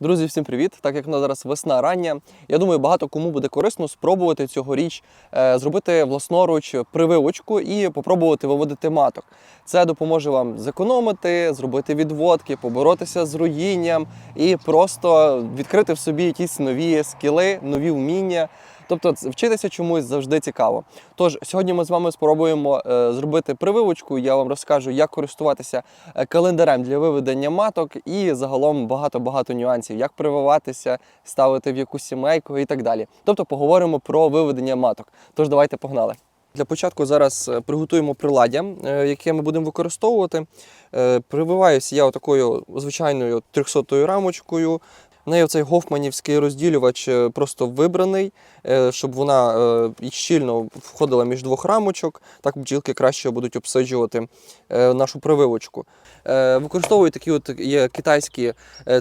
Друзі, всім привіт! Так як на зараз весна рання, я думаю, багато кому буде корисно спробувати цьогоріч е, зробити власноруч прививочку і попробувати виводити маток. Це допоможе вам зекономити, зробити відводки, поборотися з руїнням і просто відкрити в собі якісь нові скіли, нові вміння. Тобто вчитися чомусь завжди цікаво. Тож сьогодні ми з вами спробуємо е, зробити прививочку. Я вам розкажу, як користуватися е, календарем для виведення маток і загалом багато-багато нюансів, як прививатися, ставити в яку сімейку і так далі. Тобто поговоримо про виведення маток. Тож давайте погнали. Для початку зараз е, приготуємо приладдя, яке ми будемо використовувати. Прививаюся я отакою звичайною 300 рамочкою. В неї цей гофманівський розділювач е, просто вибраний, е, щоб вона е, щільно входила між двох рамочок. Так бджілки краще будуть обсиджувати нашу прививочку. Використовую такі от є китайські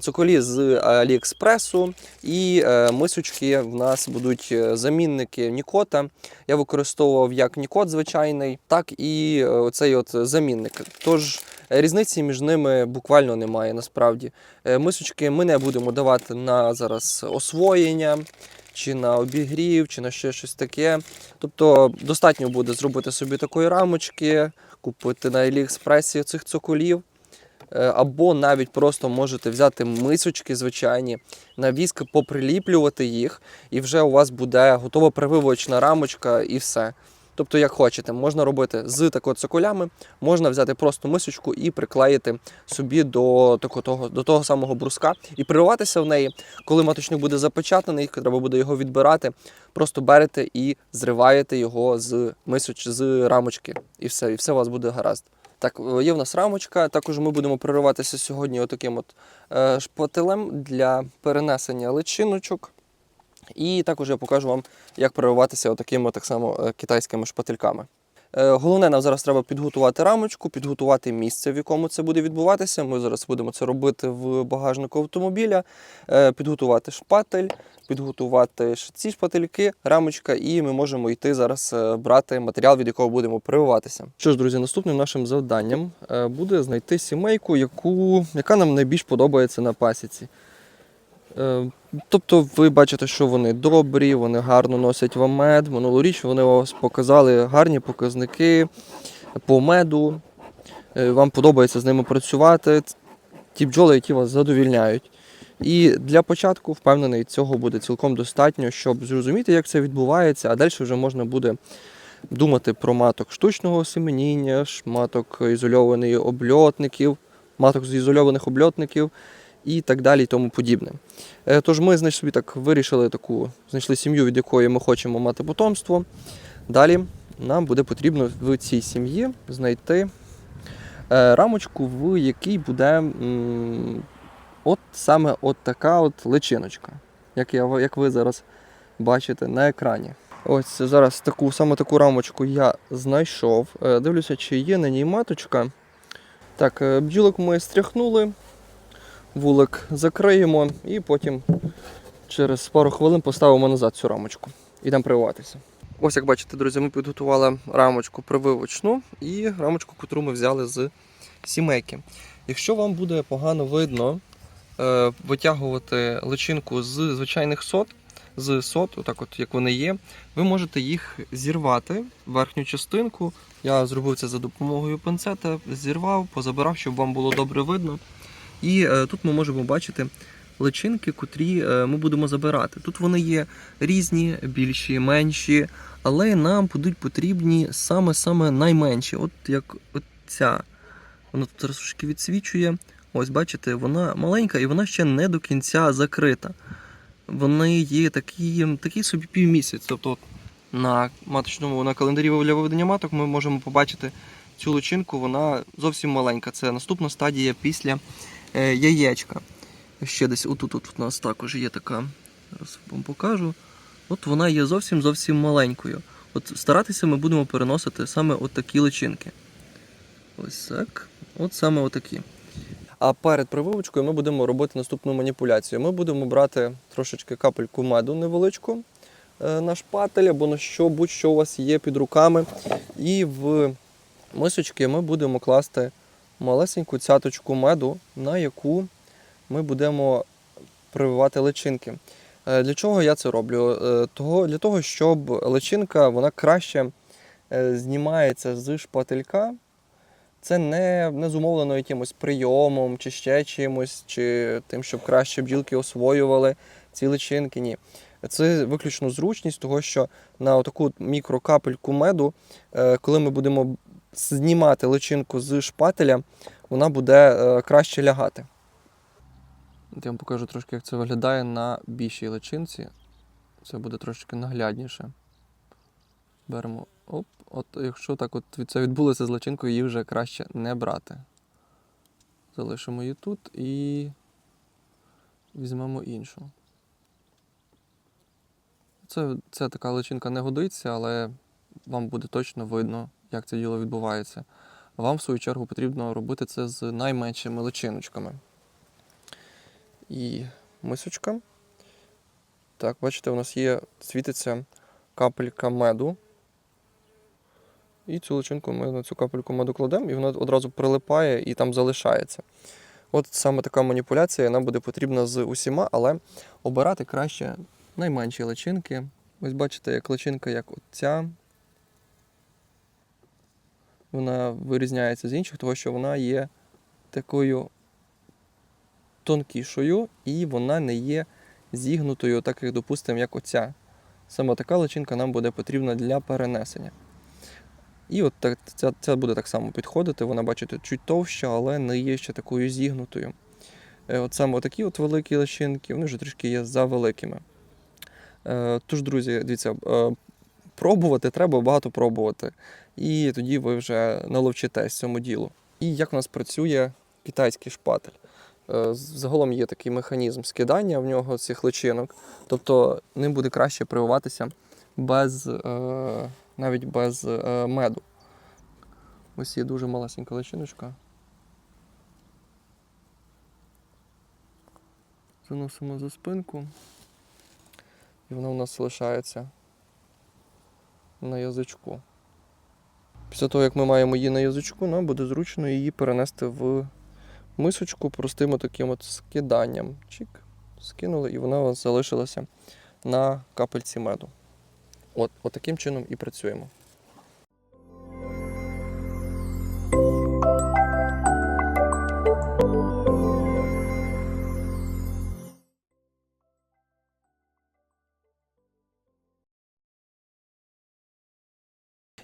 цоколі з Аліекспресу, і мисочки в нас будуть замінники Нікота. Я використовував як Нікот звичайний, так і оцей от замінник. Тож різниці між ними буквально немає насправді. Е, Мисочки ми не будемо давати на зараз освоєння. Чи на обігрів, чи на ще щось таке. Тобто достатньо буде зробити собі такої рамочки, купити на Аліекспресі цих цоколів. Е, Або навіть просто можете взяти мисочки звичайні, на віск поприліплювати їх, і вже у вас буде готова прививочна рамочка і все. Тобто, як хочете, можна робити з тако цоколями, можна взяти просто мисочку і приклеїти собі до такого, до того самого бруска і прививатися в неї. Коли маточник буде запечатаний, треба буде його відбирати, просто берете і зриваєте його з мисоч, з рамочки. І все, і все у вас буде гаразд. Так, е, є в нас рамочка. Також ми будемо прориватися сьогодні отаким от е, шпателем для перенесення личиночок. І також я покажу вам, як прориватися отакими так само е, китайськими шпательками. Е, Головне, нам зараз треба підготувати рамочку, підготувати місце, в якому це буде відбуватися. Ми зараз будемо це робити в багажнику автомобіля, е, підготувати шпатель, підготувати ці шпательки, рамочка, і ми можемо йти зараз брати матеріал, від якого будемо прививатися. Що ж, друзі, наступним нашим завданням буде знайти сімейку, яку, яка нам найбільш подобається на пасіці. Е, Тобто ви бачите, що вони добрі, вони гарно носять вам мед. Минулоріч вони вас показали гарні показники по меду. Е, Вам подобається з ними працювати. Ті бджоли, які вас задовільняють. І для початку, впевнений, цього буде цілком достатньо, щоб зрозуміти, як це відбувається, а далі вже можна буде думати про маток штучного семеніння, маток ізольованих обльотників, маток з ізольованих обльотників і так далі, і тому подібне. Е, Тож ми знайшли собі так вирішили таку, знайшли сім'ю, від якої ми хочемо мати потомство. Далі нам буде потрібно в цій сім'ї знайти е, рамочку, в якій буде от саме от така от личиночка, як, я, як ви зараз бачите на екрані. Ось зараз таку, саме таку рамочку я знайшов. Е, Дивлюся, чи є на ній маточка. Так, бджілок ми стряхнули, вулик закриємо і потім через пару хвилин поставимо назад цю рамочку. Ідемо прививатися. Ось як бачите, друзі, ми підготували рамочку прививочну і рамочку, яку ми взяли з сімейки. Якщо вам буде погано видно е, витягувати личинку з звичайних сот, з сот, отак от як вони є, ви можете їх зірвати верхню частинку. Я зробив це за допомогою пинцета, зірвав, позабирав, щоб вам було добре видно. І е, тут ми можемо бачити личинки, котрі е, ми будемо забирати. Тут вони є різні, більші, менші, але нам будуть потрібні саме-саме найменші. От як от ця. Вона тут трошки відсвічує. Ось бачите, вона маленька і вона ще не до кінця закрита. Вони є такі, такий собі півмісяць. Тобто на маточному на календарі для виведення маток ми можемо побачити цю личинку, вона зовсім маленька. Це наступна стадія після яєчка. Ще десь отут от у нас також є така. Зараз вам покажу. От вона є зовсім зовсім маленькою. От старатися ми будемо переносити саме от такі личинки. Ось так. От саме отакі. А перед прививочкою ми будемо робити наступну маніпуляцію. Ми будемо брати трошечки капельку меду невеличку е, на шпатель або на що, будь-що у вас є під руками. І в мисочки ми будемо класти малесеньку цяточку меду, на яку ми будемо прививати личинки. Е, Для чого я це роблю? Е, Того, для того, щоб личинка вона краще е, знімається з шпателька. Це не, не зумовлено якимось прийомом, чи ще чимось, чи тим, щоб краще бджілки освоювали ці личинки. Ні. Це виключно зручність, того що на таку мікрокапельку меду, коли ми будемо знімати личинку з шпателя, вона буде е, краще лягати. Я вам покажу трошки, як це виглядає на більшій личинці. Це буде трошки наглядніше. Беремо. Оп, от якщо так от це відбулося з личинкою, її вже краще не брати. Залишимо її тут і візьмемо іншу. Це, це така личинка не годиться, але вам буде точно видно, як це діло відбувається. Вам, в свою чергу, потрібно робити це з найменшими личиночками. І мисочка. Так, бачите, у нас є, світиться капелька меду. І цю личинку ми на цю капельку меду кладемо, і вона одразу прилипає і там залишається. От саме така маніпуляція нам буде потрібна з усіма, але обирати краще найменші личинки. Ось бачите, як личинка, як ця. Вона вирізняється з інших, тому що вона є такою тонкішою, і вона не є зігнутою, так як, допустимо, як оця. Саме така личинка нам буде потрібна для перенесення. І от так, ця, ця буде так само підходити. Вона, бачите, чуть товща, але не є ще такою зігнутою. Е, От саме такі от великі личинки, вони вже трішки є за великими. Е, Тож, друзі, дивіться, е, пробувати треба багато пробувати. І тоді ви вже наловчитесь цьому ділу. І як у нас працює китайський шпатель? Е, Загалом є такий механізм скидання в нього цих личинок, тобто ним буде краще прививатися без, е, навіть без е, меду. Ось є дуже малесенька личиночка. Заносимо за спинку. І вона у нас лишається на язичку. Після того, як ми маємо її на язичку, нам буде зручно її перенести в мисочку простим таким от скиданням. Чик, скинули, і вона у вас залишилася на капельці меду. От, от таким чином і працюємо.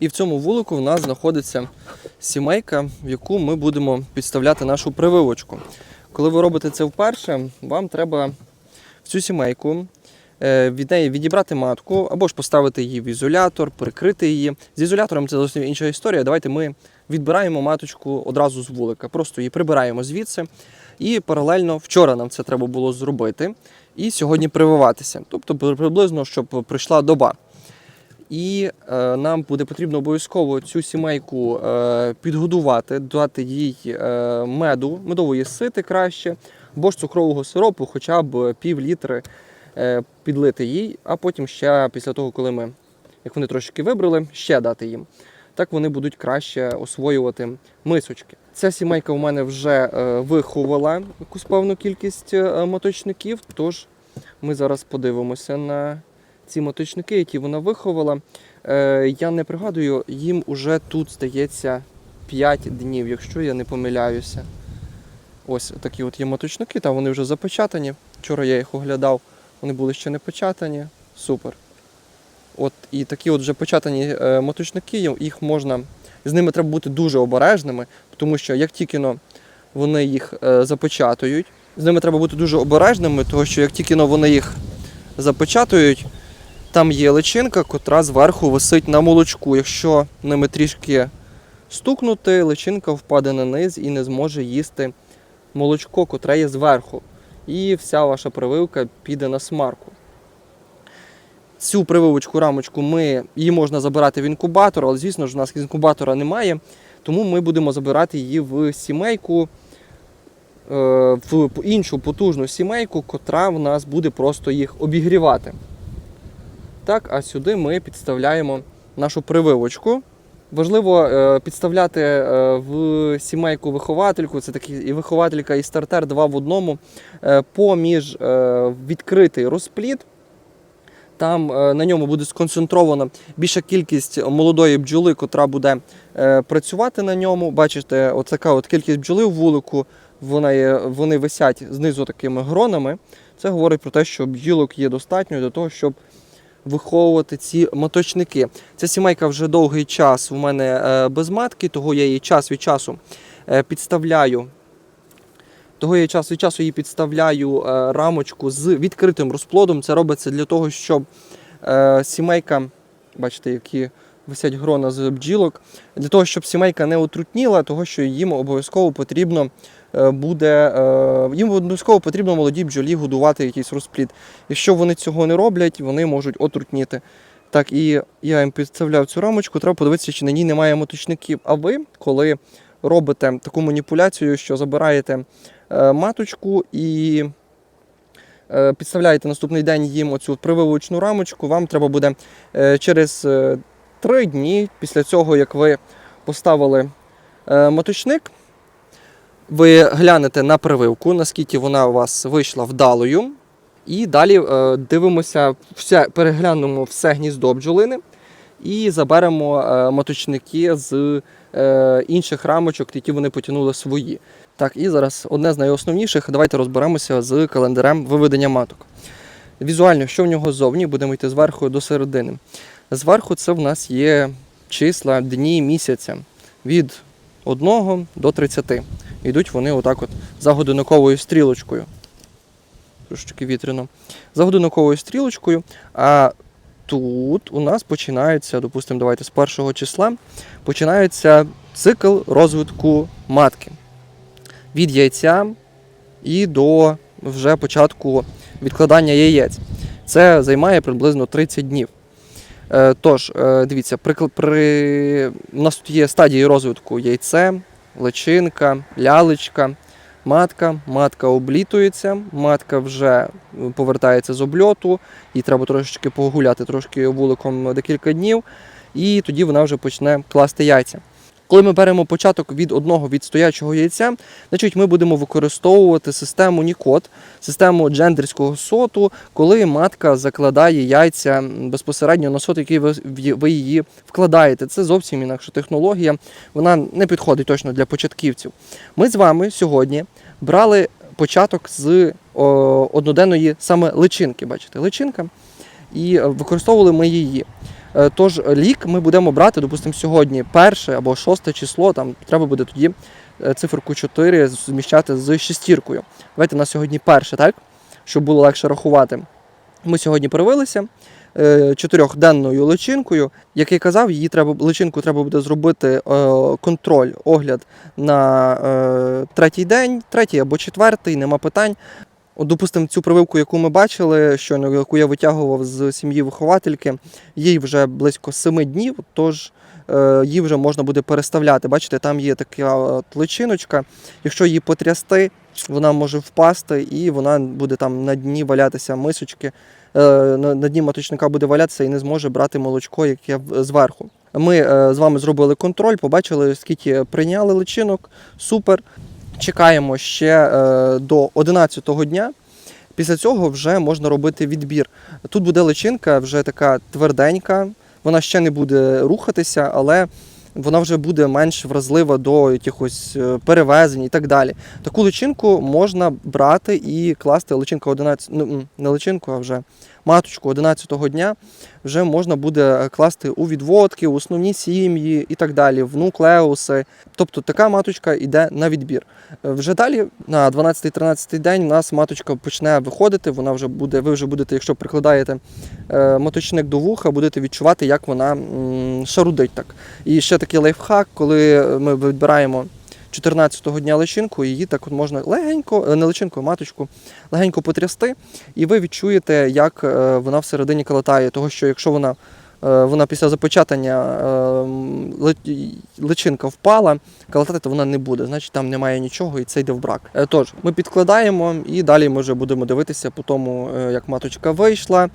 І в цьому вулику в нас знаходиться сімейка, в яку ми будемо підставляти нашу прививочку. Коли ви робите це вперше, вам треба в цю сімейку е, від неї відібрати матку або ж поставити її в ізолятор, прикрити її. З ізолятором це зовсім інша історія. Давайте ми відбираємо маточку одразу з вулика, просто її прибираємо звідси. І паралельно вчора нам це треба було зробити. І сьогодні прививатися. Тобто приблизно, щоб прийшла доба. І е, нам буде потрібно обов'язково цю сімейку е, підгодувати, дати їй е, меду, медової сити краще, або ж цукрового сиропу, хоча б пів літри е, підлити їй, а потім ще після того, коли ми, як вони трошки вибрали, ще дати їм. Так вони будуть краще освоювати мисочки. Ця сімейка у мене вже е, виховала якусь певну кількість е, моточників, тож ми зараз подивимося на ці моточники, які вона виховала. Е, я не пригадую, їм уже тут здається 5 днів, якщо я не помиляюся. Ось такі от є моточники, там вони вже запечатані. Вчора я їх оглядав, вони були ще не початані. Супер. От і такі от вже початані е, моточники, їх можна. З ними треба бути дуже обережними, тому що як тільки но вони їх е, запечатують, з ними треба бути дуже обережними, тому що як тільки но вони їх запечатують, там є личинка, котра зверху висить на молочку. Якщо ними трішки стукнути, личинка впаде на низ і не зможе їсти молочко, котре є зверху. І вся ваша прививка піде на смарку. Цю прививочку рамочку ми, її можна забирати в інкубатор, але звісно ж у нас інкубатора немає, тому ми будемо забирати її в сімейку, е, в іншу потужну сімейку, котра в нас буде просто їх обігрівати. Так, а сюди ми підставляємо нашу прививочку. Важливо е, підставляти е, в сімейку виховательку, це такий і вихователька, і стартер два в одному, е, поміж відкритий розплід. Там на ньому буде сконцентрована більша кількість молодої бджоли, котра буде працювати на ньому. Бачите, от така от кількість бджоли в вулику, вона є, вони висять знизу такими гронами. Це говорить про те, що бджілок є достатньо для того, щоб виховувати ці моточники. Ця сімейка вже довгий час у мене е, без матки, того я її час від часу е, підставляю. Того я час від часу її підставляю е, рамочку з відкритим розплодом. Це робиться для того, щоб сімейка, бачите, які висять грона з бджілок, для того, щоб сімейка не отрутніла, того, що їм обов'язково потрібно буде, е, їм обов'язково потрібно молодій бджолі годувати якийсь розплід. Якщо вони цього не роблять, вони можуть отрутніти. Так, і я їм підставляв цю рамочку, треба подивитися, чи на ній немає моточників. А ви, коли робите таку маніпуляцію, що забираєте е, маточку і е, підставляєте наступний день їм оцю прививочну рамочку, вам треба буде е, через е, три дні після цього, як ви поставили е, моточник, ви глянете на прививку, наскільки вона у вас вийшла вдалою. І далі е, дивимося, все, переглянемо все гніздо бджолини і заберемо е, моточники з е, інших рамочок, які вони потягнули свої. Так, і зараз одне з найосновніших. Давайте розберемося з календарем виведення маток. Візуально, що в нього ззовні, будемо йти зверху до середини. Зверху це в нас є числа дні місяця від 1 до 30. Йдуть вони отак от за годинниковою стрілочкою. Трошечки вітряно. За годинниковою стрілочкою. А тут у нас починається, допустимо, давайте з першого числа, починається цикл розвитку матки. Від яйця і до вже початку відкладання яєць. Це займає приблизно 30 днів. Е, Тож, е, дивіться, при, при... у нас тут є стадії розвитку яйце, личинка, лялечка, матка. Матка облітується, матка вже повертається з обльоту, їй треба трошечки погуляти трошки вуликом декілька днів, і тоді вона вже почне класти яйця. Коли ми беремо початок від одного від стоячого яйця, значить ми будемо використовувати систему Нікот, систему джендерського соту, коли матка закладає яйця безпосередньо на сот, який ви, ви її вкладаєте. Це зовсім інакша технологія. Вона не підходить точно для початківців. Ми з вами сьогодні брали початок з одноденної саме личинки. Бачите, личинка, і е, використовували ми її. Е, Тож лік ми будемо брати, допустимо, сьогодні перше або шосте число, там треба буде тоді е, циферку 4 зміщати з шестіркою. Давайте на сьогодні перше, так? Щоб було легше рахувати. Ми сьогодні привилися е, чотирьохденною личинкою. Як я казав, її треба личинку треба буде зробити контроль, огляд на третій день, третій або четвертий, нема питань. От, допустимо, цю прививку, яку ми бачили, щойно яку я витягував з сім'ї виховательки, їй вже близько семи днів, тож е, її вже можна буде переставляти. Бачите, там є така личиночка. Якщо її потрясти, вона може впасти і вона буде там на дні валятися мисочки. е, На на дні маточника буде валятися і не зможе брати молочко, яке зверху. Ми е, з вами зробили контроль, побачили, скільки прийняли личинок. Супер. Чекаємо ще е, до 11-го дня. Після цього вже можна робити відбір. Тут буде личинка вже така тверденька, вона ще не буде рухатися, але вона вже буде менш вразлива до якихось е, перевезень і так далі. Таку личинку можна брати і класти личинка 11, ну не личинку, а вже маточку 11-го дня вже можна буде класти у відводки, у основні сім'ї і так далі, в нуклеуси. Тобто така маточка йде на відбір. Вже далі, на 12-13 день, у нас маточка почне виходити. Вона вже буде, ви вже будете, якщо прикладаєте е, моточник до вуха, будете відчувати, як вона шарудить так. І ще такий лайфхак, коли ми відбираємо 14-го дня личинку, її так от можна легенько, е, не личинку, а маточку, легенько потрясти, і ви відчуєте, як е, вона всередині калатає. Того, що якщо вона вона після запечатання е, личинка впала, калатати вона не буде, значить там немає нічого і це йде в брак. Е, Тож, ми підкладаємо і далі ми вже будемо дивитися по тому, е, як маточка вийшла.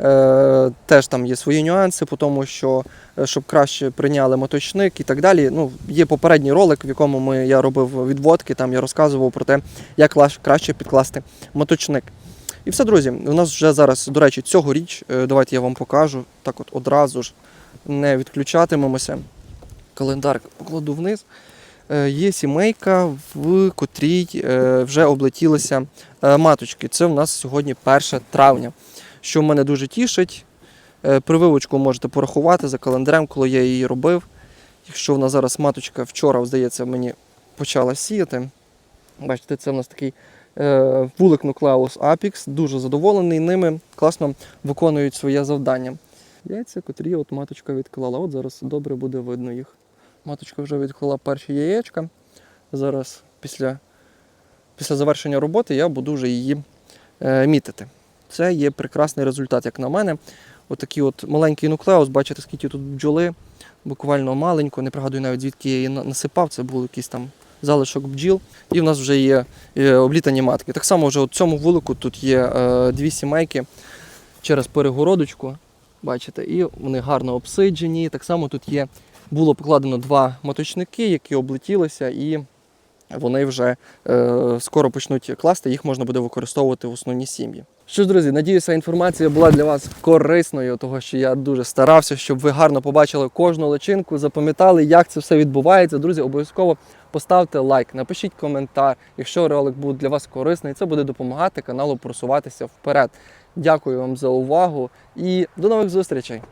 Е, Теж там є свої нюанси, по тому, що е, щоб краще прийняли моточник і так далі. Ну, є попередній ролик, в якому ми, я робив відводки, там я розказував про те, як краще підкласти моточник. І все, друзі, у нас вже зараз, до речі, цьогоріч, е, давайте я вам покажу, так от одразу ж не відключатимемося. Календар покладу вниз. Е, Є сімейка, в котрій е, вже облетілися маточки. Це у нас сьогодні 1 травня, що мене дуже тішить. Прививочку можете порахувати за календарем, коли я її робив. Якщо в нас зараз маточка вчора, здається, мені почала сіяти. Бачите, це в нас такий вулик Nucleus Apex, дуже задоволений ними, класно виконують своє завдання. Яйця, котрі от маточка відклала. От зараз добре буде видно їх. Маточка вже відклала перші яєчка. Зараз після, після завершення роботи я буду вже її е, мітити. Це є прекрасний результат, як на мене. Отакий от маленький нуклеус, бачите, скільки тут бджоли, буквально маленько, не пригадую навіть звідки я її насипав, це був якийсь там залишок бджіл. І в нас вже є е, облітані матки. Так само вже у цьому вулику тут є е, дві сімейки через перегородочку. Бачите, і вони гарно обсиджені. Так само тут є, було покладено два моточники, які облетілися, і вони вже е, скоро почнуть класти, їх можна буде використовувати в основній сім'ї. Що ж, друзі, надіюся, інформація була для вас корисною, того що я дуже старався, щоб ви гарно побачили кожну личинку, запам'ятали, як це все відбувається. Друзі, обов'язково поставте лайк, напишіть коментар, якщо ролик був для вас корисний, це буде допомагати каналу просуватися вперед. Дякую вам за увагу і до нових зустрічей!